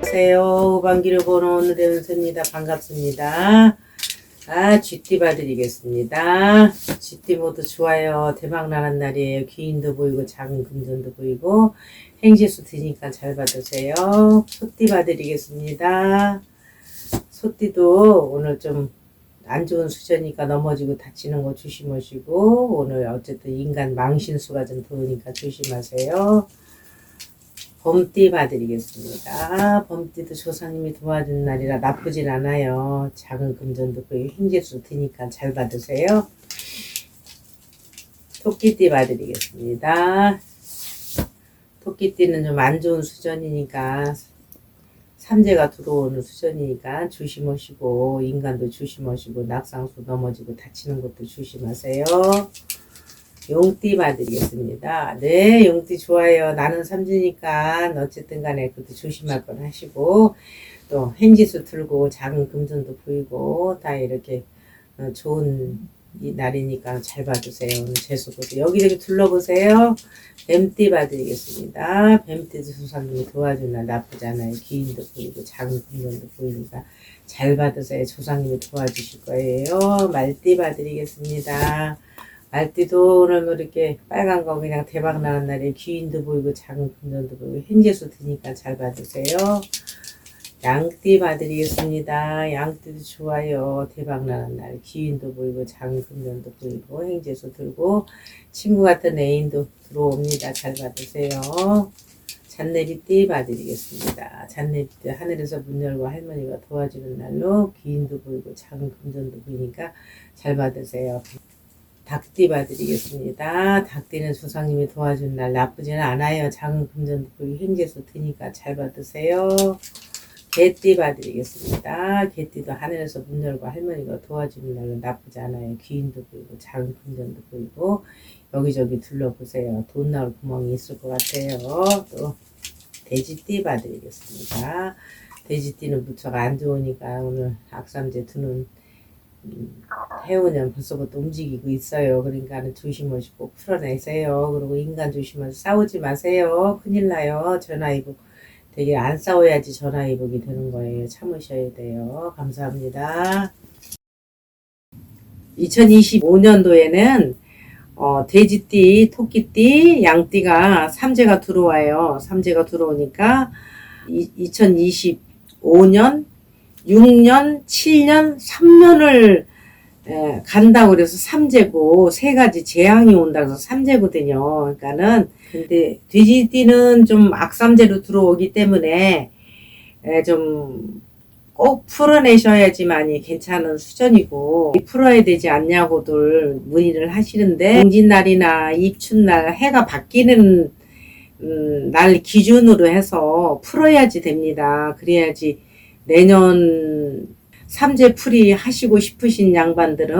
안녕하세요. 우방기를 보는 오늘의 은수입니다. 반갑습니다. 아, 쥐띠 봐드리겠습니다. 쥐띠 모두 좋아요. 대박 나는 날이에요. 귀인도 보이고 작은 금전도 보이고 행지수 드니까 잘 받으세요. 소띠 봐드리겠습니다. 소띠도 오늘 좀 안 좋은 수저니까 넘어지고 다치는 거 조심하시고 오늘 어쨌든 인간 망신수가 좀 더우니까 조심하세요. 범띠 봐드리겠습니다. 범띠도 조상님이 도와준 날이라 나쁘진 않아요. 작은 금전도 보이고 행재수 드니까 잘 받으세요. 토끼띠 봐드리겠습니다. 토끼띠는 좀 안 좋은 수전이니까 삼재가 들어오는 수전이니까 조심하시고 인간도 조심하시고 낙상수 넘어지고 다치는 것도 조심하세요. 용띠 봐드리겠습니다. 네, 용띠 좋아요. 나는 삼지니까 어쨌든 간에 그것도 조심할 건 하시고 또 행지수 들고 작은 금전도 보이고 다 이렇게 어, 좋은 이 날이니까 잘 봐주세요. 오늘 재수고도 여기저기 둘러보세요. 뱀띠 봐드리겠습니다. 뱀띠도 조상님이 도와준 날 나쁘지 않아요. 기인도 보이고 작은 금전도 보이니까 잘 받으세요. 조상님이 도와주실 거예요. 말띠 봐드리겠습니다. 말띠도 오늘 뭐 이렇게 빨간 거 그냥 대박 나는 날에 귀인도 보이고 작은 금전도 보이고 현재수 드니까 잘 받으세요. 양띠 봐드리겠습니다. 양띠도 좋아요. 대박 나는 날 귀인도 보이고 작은 금전도 보이고 행재수 들고 친구 같은 애인도 들어옵니다. 잘 받으세요. 잔내비띠 봐드리겠습니다. 잔내비띠 하늘에서 문 열고 할머니가 도와주는 날로 귀인도 보이고 작은 금전도 보이니까 잘 받으세요. 닭띠 봐드리겠습니다. 닭띠는 조상님이 도와준 날 나쁘지는 않아요. 작은 금전도 행재수 드니까 잘 받으세요. 개띠 봐드리겠습니다. 개띠도 하늘에서 문 열고 할머니가 도와주는 날은 나쁘지 않아요. 귀인도 보이고 작은 금전도 보이고 여기저기 둘러보세요. 돈 나올 구멍이 있을 것 같아요. 또 돼지띠 봐드리겠습니다. 돼지띠는 무척 안 좋으니까 오늘 악삼제 두는 음, 해오년 벌써부터 움직이고 있어요. 그러니까는 조심하시고 풀어내세요. 그리고 인간 조심하세요. 싸우지 마세요. 큰일 나요. 전화위복 되게 안 싸워야지 전화위복이 되는 거예요. 참으셔야 돼요. 감사합니다. 2025년도에는 어, 돼지띠, 토끼띠, 양띠가 삼재가 들어와요. 삼재가 들어오니까 이, 2025년, 6년, 7년, 3년을 에, 간다고 그래서 삼재고 세 가지 재앙이 온다고 해서 삼재거든요. 그러니까는 근데 돼지띠는 좀 악삼재로 들어오기 때문에 에, 좀꼭 풀어내셔야지만이 괜찮은 수준이고 풀어야 되지 않냐고들 문의를 하시는데 공진날이나 입춘날 해가 바뀌는 음, 날 기준으로 해서 풀어야지 됩니다. 그래야지 내년 삼재 풀이 하시고 싶으신 양반들은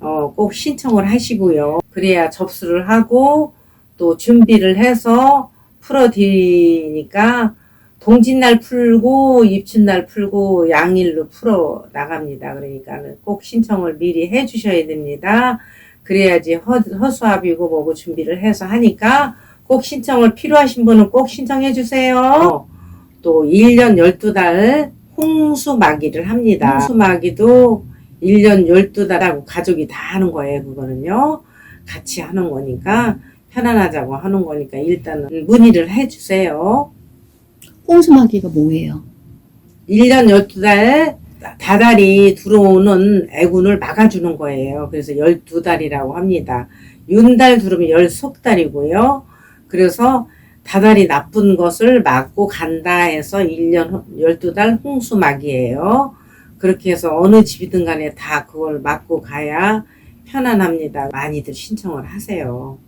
어, 꼭 신청을 하시고요. 그래야 접수를 하고 또 준비를 해서 풀어드리니까 동짓날 풀고 입춘날 풀고 양일로 풀어 나갑니다. 그러니까는 꼭 신청을 미리 해 주셔야 됩니다. 그래야지 허, 허수아비고 뭐고 준비를 해서 하니까 꼭 신청을 필요하신 분은 꼭 신청해 주세요. 또 1년 12달 홍수마기를 합니다. 홍수마기도 1년 12달하고 가족이 다 하는 거예요. 그거는요. 같이 하는 거니까 편안하자고 하는 거니까 일단은 문의를 해 주세요. 홍수마기가 뭐예요? 1년 12달 다달이 들어오는 애군을 막아주는 거예요. 그래서 12달이라고 합니다. 윤달 들으면 열속달이고요. 그래서 다달이 나쁜 것을 막고 간다 해서 1년 12달 홍수막이에요. 그렇게 해서 어느 집이든 간에 다 그걸 막고 가야 편안합니다. 많이들 신청을 하세요.